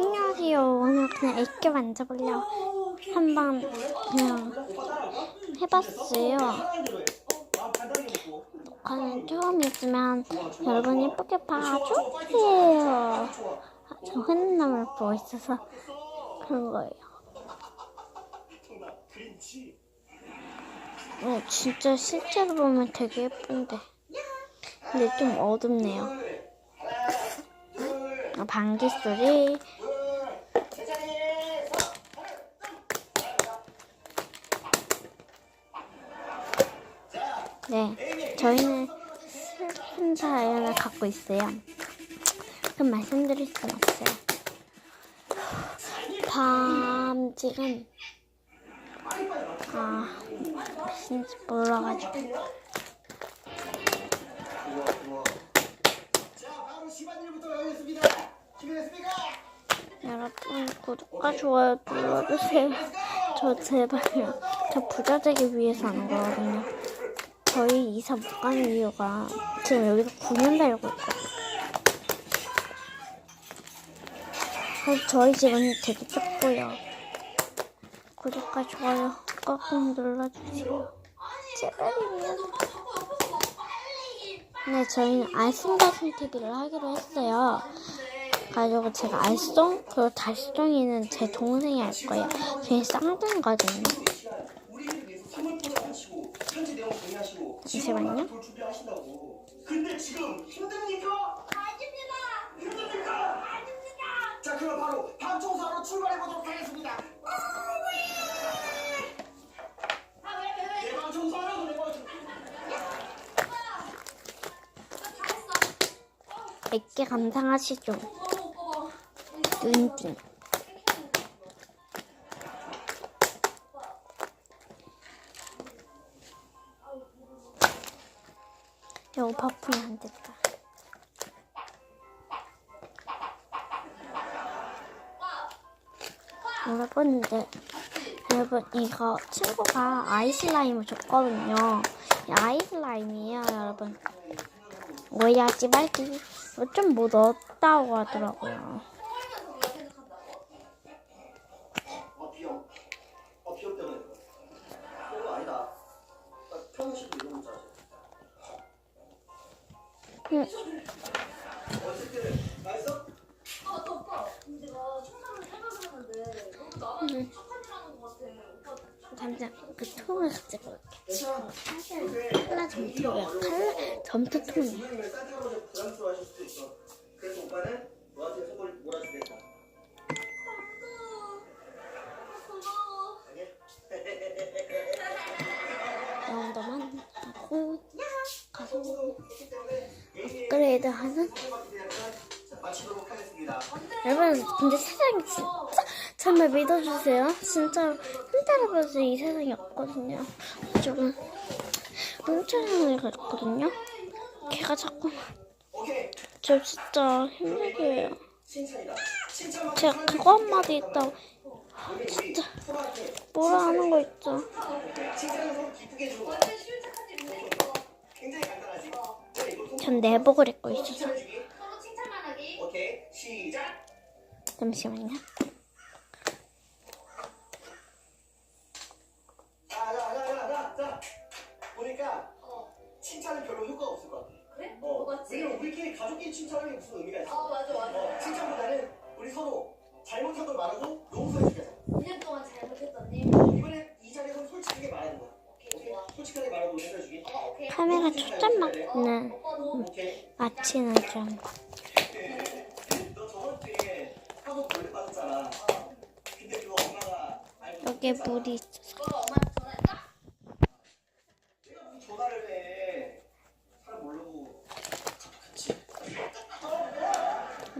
안녕하세요. 오늘 그냥 애교 만져보려고 한번 그냥 해봤어요. 녹화는 처음이지만 여러분 예쁘게 봐주세요. 아, 저 흔남을 보고 있어서 그런 거예요. 어, 진짜 실제로 보면 되게 예쁜데. 근데 좀 어둡네요. 아, 방귀 소리. 네, 저희는 슬픈 사연을 갖고 있어요. 그럼 말씀드릴 순 없어요. 밤 지금 아 무슨지 몰라가지고? 여러분 구독과 좋아요 눌러주세요. 저 제발요. 저 부자 되기 위해서 하는 거거든요. 저희 이사 못 가는 이유가 지금 여기서 9년 살고 있거든요. 저희 집은 되게 좁고요. 구독과 좋아요 꾹꾹 눌러주세요. 제발이요. 네, 저희는 알쏭달쏭 TV를 하기로 했어요. 가지고 제가 알쏭 그리고 달쏭이는 제 동생이 할 거예요. 저희 쌍둥이거든요. 우리를 위해서 선물 포장하시고 현지 내용 정리하시고 잠시만요. 준비하신다고. 근데 지금 힘듭니까? 아닙니다. 힘듭니까? 아닙니다. 자, 그럼 바로 방 청소하러 출발해 보도록 하겠습니다. 내방 청소하라고 내방 청소. 몇개 감상하시죠. 눈띵. 이거 버프면 안 됐다. 여러분, 네. 여러분, 이거 친구가 아이슬라임을 줬거든요. 이 아이슬라임이에요, 여러분. 오해하지 말기. 좀 뭐 넣었다고 하더라고요. 오빠 잠깐 그 통을 갑자기. 고마워. 정도만 업그레이드 하는. 여러분 근데 세상이 진짜 정말 믿어주세요 진짜 흔들어 봐서 이 세상에 없거든요 조금 문자형을 가졌거든요 걔가 자꾸 오케이. 저 진짜 힘들게 해요 제가 그거 한마디 있다고 진짜 뭐라 하는 거 있죠 칭찬을 서로 기쁘게 해주고 완전 쉬운 착한 일 못했어. 굉장히 간단하지. 네, 이거 통- 전 내복을 입고 있어서. 잠시만요. 보니까 어. 칭찬은 별로 효과가 없을 것 같아. 그래? 어, 뭐 맞지? 왜냐면 우리끼리 가족끼리 칭찬하는 게 무슨 의미가 있어? 어, 맞아, 맞아. 어, 칭찬보다는 우리 서로 잘못한 걸 말하고 용서해주겠어. 2년 동안 잘못했더니. 이번엔 이 자리에서 솔직하게 말하는 거야. 오케이, 오케이? 좋아. 솔직하게 말하고 용서해주기. 어, 오케이. 카메라 초점 맞는 오 마치는 좀 있었잖아. 물이 있어서.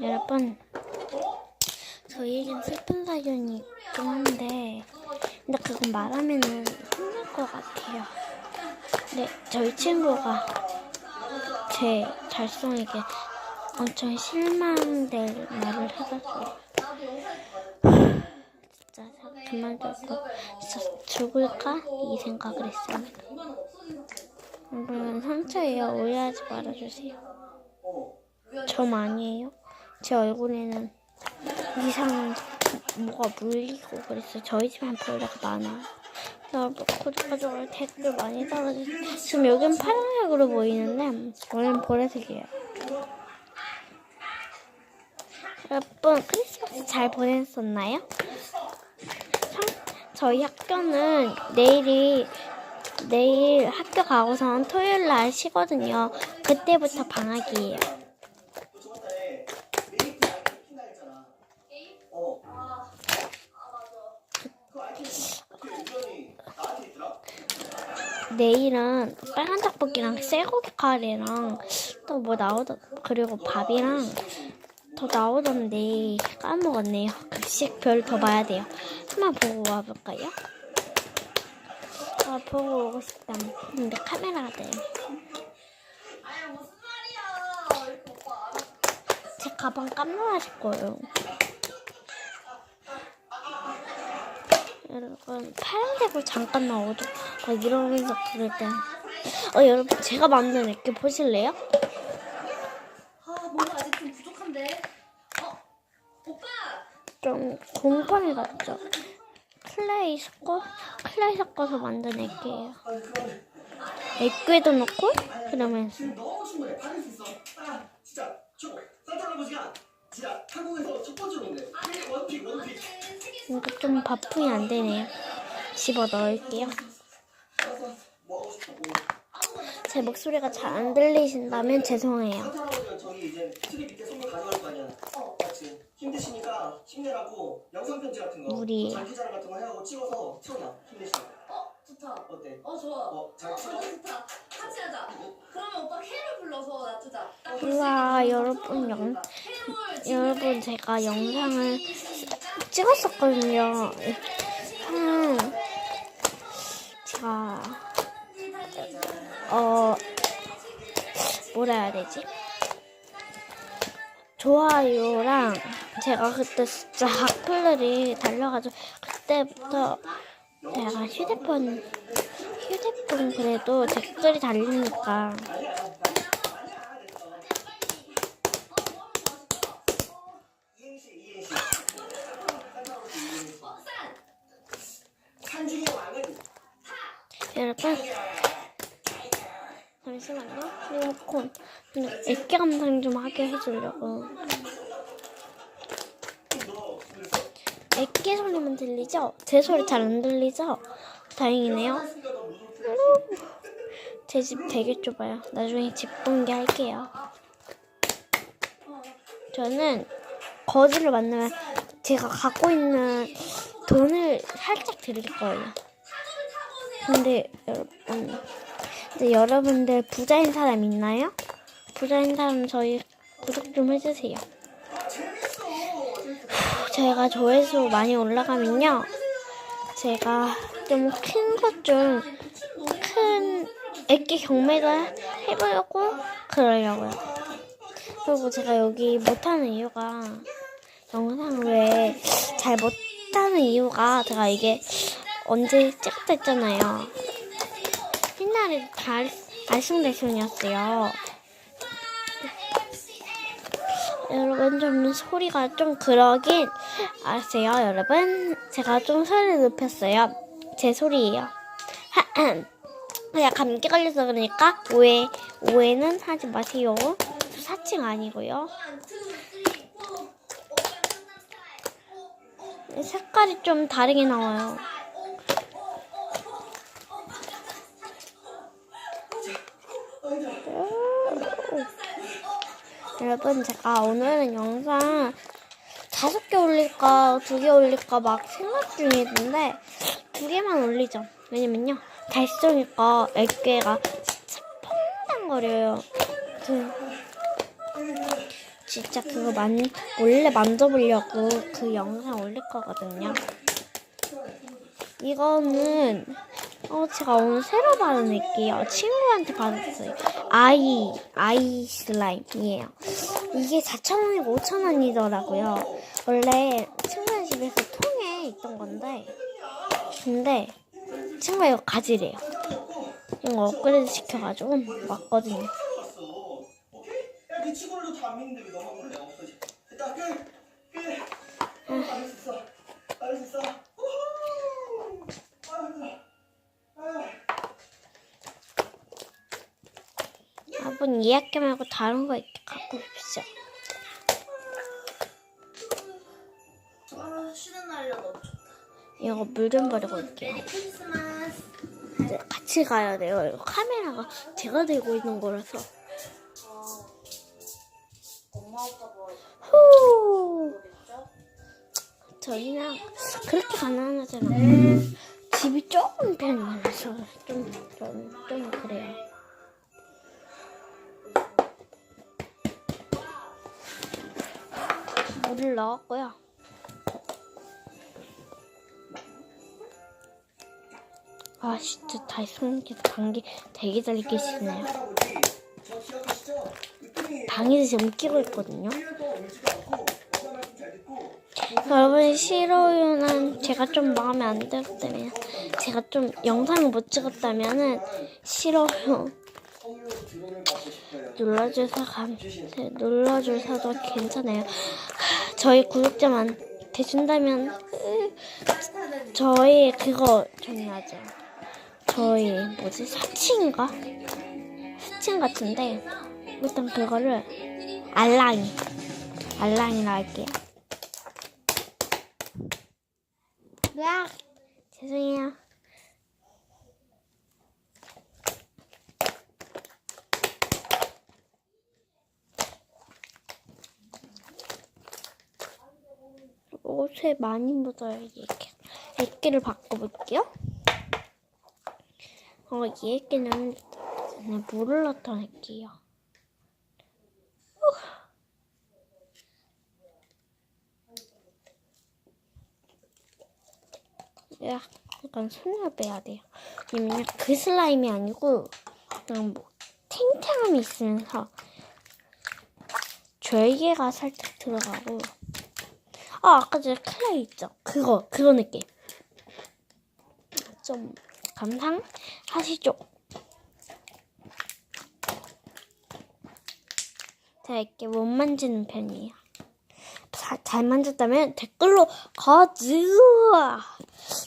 여러분 저희에겐 슬픈 사연이 있긴 한데 근데 그건 말하면은 힘들 것 같아요 근데 저희 친구가 제 달성에게 엄청 실망될 말을 해가지고 진짜 그만 두고 진짜 죽을까 이 생각을 상태. 여러분 상처예요 오해하지 말아주세요 어. 점 아니에요 제 얼굴에는 이상한 뭐가 물리고 그랬어요. 저희 집엔 벌레가 많아요. 구독과 좋아요 댓글 많이 달아주세요. 지금 여긴 파란색으로 보이는데 원래는 보라색이에요. 여러분 크리스마스 잘 보냈었나요? 참, 저희 학교는 내일이 내일 학교 가고선 토요일 날 쉬거든요. 그때부터 방학이에요. 저번에 메이크 아이템 핀다 했잖아. 어, 아, 아 맞아. 그 아이템 그 우연히 나한테 있더라. 내일은 빨간 떡볶이랑 쇠고기 카레랑 또 뭐 나오던 그리고 밥이랑 더 나오던데 까먹었네요. 급식별 더 봐야 돼요. 한번 보고 와볼까요? 아 보고 오고 싶다. 근데 카메라가 돼. 제 가방 깜놀하실 거예요. 여러분 파란색으로 잠깐 나오죠. 막 이러면서 그럴 때. 어 여러분 제가 만든 액기 보실래요? 아 뭔가 아직 좀 부족한데. 어, 오빠. 좀 곰팡이 같죠? 클레이 섞어 클레이 섞어서 만든 액기예요. 액괴도 넣고 그러면서. 아, 진짜 최고. 산타 할아버지가 진짜 한국에서 첫 번째로 온대. 원픽 원픽. 이거 좀 바풍이 안 되네요. 집어 넣을게요. 뭐? 뭐. 제 목소리가 잘 안 들리신다면 죄송해요. 우리. 어, 좋다. 어때? 어 좋아. 어, 잘 어, 찍어. 너무 좋다. 같이 하자. 그러면 오빠 캐롤 불러서 놔두자. 딱 우와, 볼수 있게 여러분, 영- 여러분 제가 영상을. 찍었었거든요. 한 제가 어 뭐라 해야 되지? 좋아요랑 제가 그때 진짜 악플들이 달려가지고 그때부터 제가 휴대폰 휴대폰 그래도 댓글이 달리니까 이행시 이행시. 산타 할아버지 이행시. 산중의 왕은 여러분. 잠시만요. 리모컨 액기 감상 좀 하게 해주려고. 액기 소리만 들리죠? 제 소리 잘 안 들리죠? 다행이네요. 제 집 되게 좁아요. 나중에 집 공개 할게요. 저는 거지를 만나면 제가 갖고 있는 돈을 살짝 드릴 거예요 근데 여러분 근데 여러분들 부자인 사람 있나요? 부자인 사람 저희 구독 좀 해주세요. 제가 조회수 많이 올라가면요. 제가 좀 큰 것 좀큰 액기 경매를 해보려고 그러려고요. 그리고 제가 여기 못하는 이유가 영상을 왜잘 못하는 이유가 제가 이게 언제 했잖아요. 옛날에 다 알쏭달쏭이었어요. 여러분 좀 소리가 좀 그러긴 아세요 여러분? 제가 좀 소리를 높였어요. 제 소리예요. 그냥 감기 걸려서 그러니까 오해 오해는 하지 마세요. 저 사칭 아니고요. 색깔이 좀 다르게 나와요 여러분 제가 오늘은 영상 다섯 개 올릴까 두 개 올릴까 막 생각 중이던데 두 개만 올리죠. 왜냐면요 달성이가 액괴가 진짜 퐁당거려요. 그 진짜 그거 만 원래 만져보려고 그 영상 올릴 거거든요. 이거는 어 제가 오늘 새로 받은 액기예요. 친구한테 받았어요 아이 아이 슬라임이에요. 이게 4,000원이고 5,000원이더라고요. 원래 친구네 집에서 통에 있던 건데 근데 친구가 이거 가지래요. 이거 업그레이드 시켜가지고 왔거든요 왔어. 오케이? 야, 네 친구들도 다 안 믿는데 왜 너만 몰래 없어지? 됐다, 끝! 끝! 이 학기 말고 다른 거 이렇게 갖고 오십시오. 아 쉬는 날이라 너무 좋다. 이거 물 좀 버리고 올게요. 메리 크리스마스. 이제 같이 가야 돼요. 이거 카메라가 제가 들고 있는 거라서. 후. 저희는 그렇게 가난하진 않아요. 집이 조금 편해서 좀, 좀, 좀 그래요. 물을 넣었고요. 아, 진짜 달성님께서 방귀 되게 잘? 이쁜이 방에서 지금 끼고 있거든요. 1년 동안 울지도 않고 엄마 말씀 잘 듣고 여러분 싫어요는 제가 좀 마음에 안 들었다면 제가 좀 영상을 못 찍었다면은 싫어요 받고 싶어요. 눌러주셔서 감사해요 눌러주셔도 괜찮아요. 하, 저희 구독자만 돼준다면 으, 저희 그거 정리하죠 저희 뭐지? 사칭인가? 사칭 같은데 일단 그거를 알랑이 알랑이라 할게요. 으악 죄송해요 옷에 많이 묻어요. 이렇게 액기를 바꿔볼게요. 어, 이 그냥 물을 나타낼게요. 야, 약간 손을 빼야 돼요. 왜냐면 그 슬라임이 아니고 그냥 뭐 탱탱함이 있으면서 절개가 살짝 들어가고 아 아까 전에 클레이 있죠? 그거 그거 느낌 좀 감상하시죠? 제가 이렇게 못 만지는 편이에요. 잘, 잘 만졌다면 댓글로 가즈아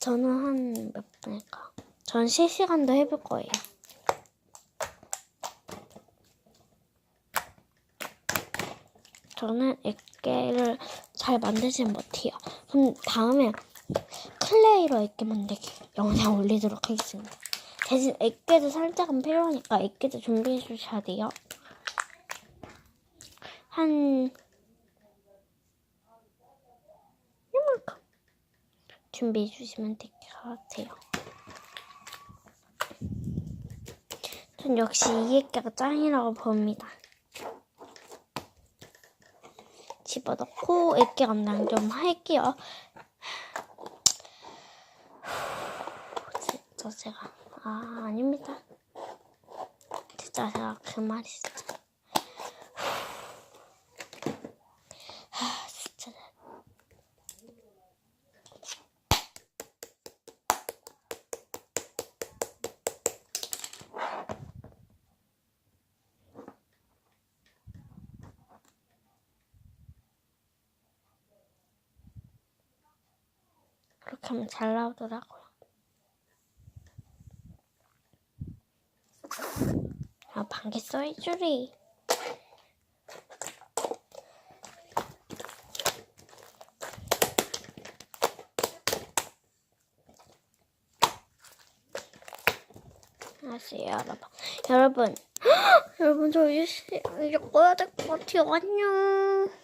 저는 한 몇 분일까? 전 실시간도 해볼 거예요. 저는 액 계를 잘 만들지는 못해요. 그럼 다음에 클레이로 액계 만들기 영상 올리도록 하겠습니다. 대신 액계도 살짝은 필요하니까 액계도 준비해 주셔야 돼요. 한 이만큼 준비해 주시면 될 것 같아요. 전 역시 이 액계가 짱이라고 봅니다. 집어넣고 액계 감당 좀 할게요. 진짜 제가 아 아닙니다. 진짜 제가 그 말이 진짜 하면 잘 나오더라고요. 아, 방귀 써이줄이. 알았어요, 여러분. 여러분, 여러분, 저 이제, 꺼야 될 것 같아요. 안녕.